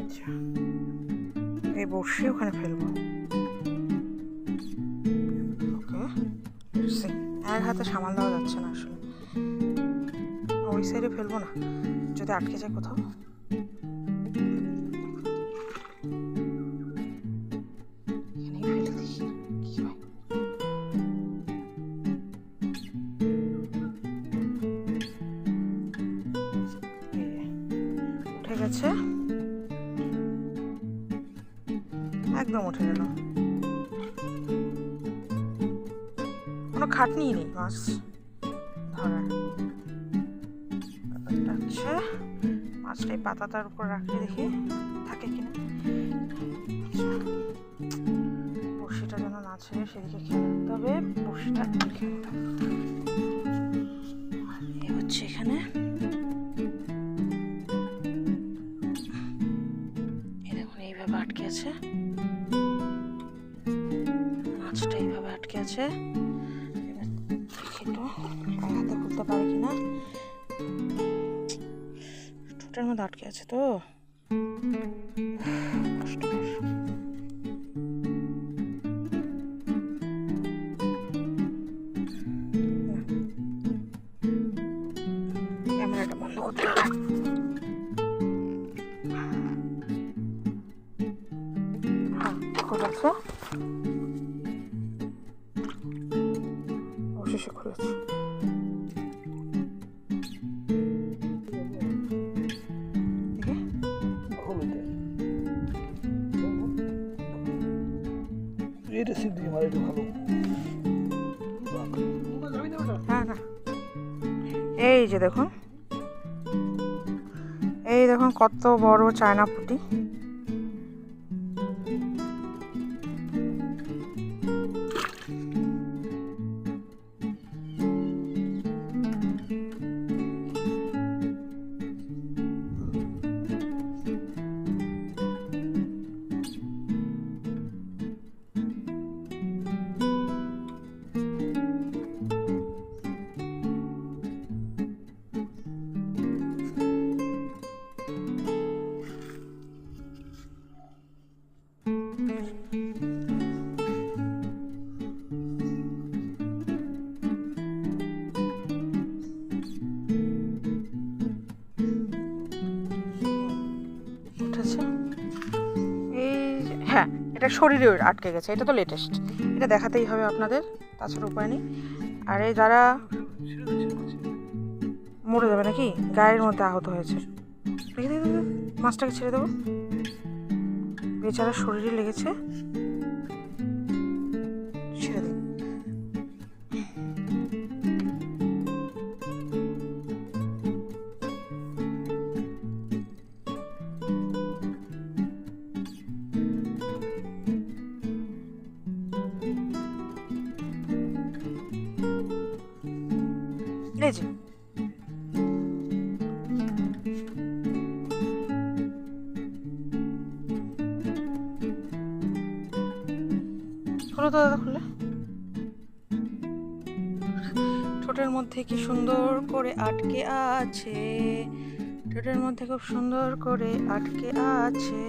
আচ্ছা এই বসে ওখানে ফেলব। ওকে এক হাতে সামাল দেওয়া যাচ্ছে না আসলে। ওই সাইডে ফেলব না, যদি আটকে যায় কোথাও। উঠে গেছে। একদম উঠে গেল। কোনো খাটনিই নেই মাছ ধরার হচ্ছে মাছটা এই পাতাটার উপর রাখলে দেখি, থাকে কিনা। আচ্ছা। বড়শিটা যেন না ছেড়ে সেদিকে খেয়াল রাখতে হবে এই হচ্ছে এখানে। আছে? মাছটা এইভাবে আটকে আছে। আর হাতে খুলতে পারি কিনা। ঠোঁটের মধ্যে আটকে আছে তো। খুলেছে। অবশেষে খুলেছে। এটা ভালো। হ্যাঁ না। এই যে দেখুন। এই দেখুন কত বড় চায়না পুঁটি। এটা শরীরে আটকে গেছে, এটা তো লেটেস্ট এটা দেখাতেই হবে আপনাদের, তাছাড়া উপায় নেই। আর এই যারা মরে যাবে নাকি, গায়ের মধ্যে আহত হয়েছে। মাছটাকে ছেড়ে দেবো। বেচারা শরীরে লেগেছে। এই যে। খুলো তো দাদা খুলে ঠোঁটের মধ্যে কি সুন্দর করে আটকে আছে? ঠোঁটের মধ্যে খুব সুন্দর করে আটকে আছে।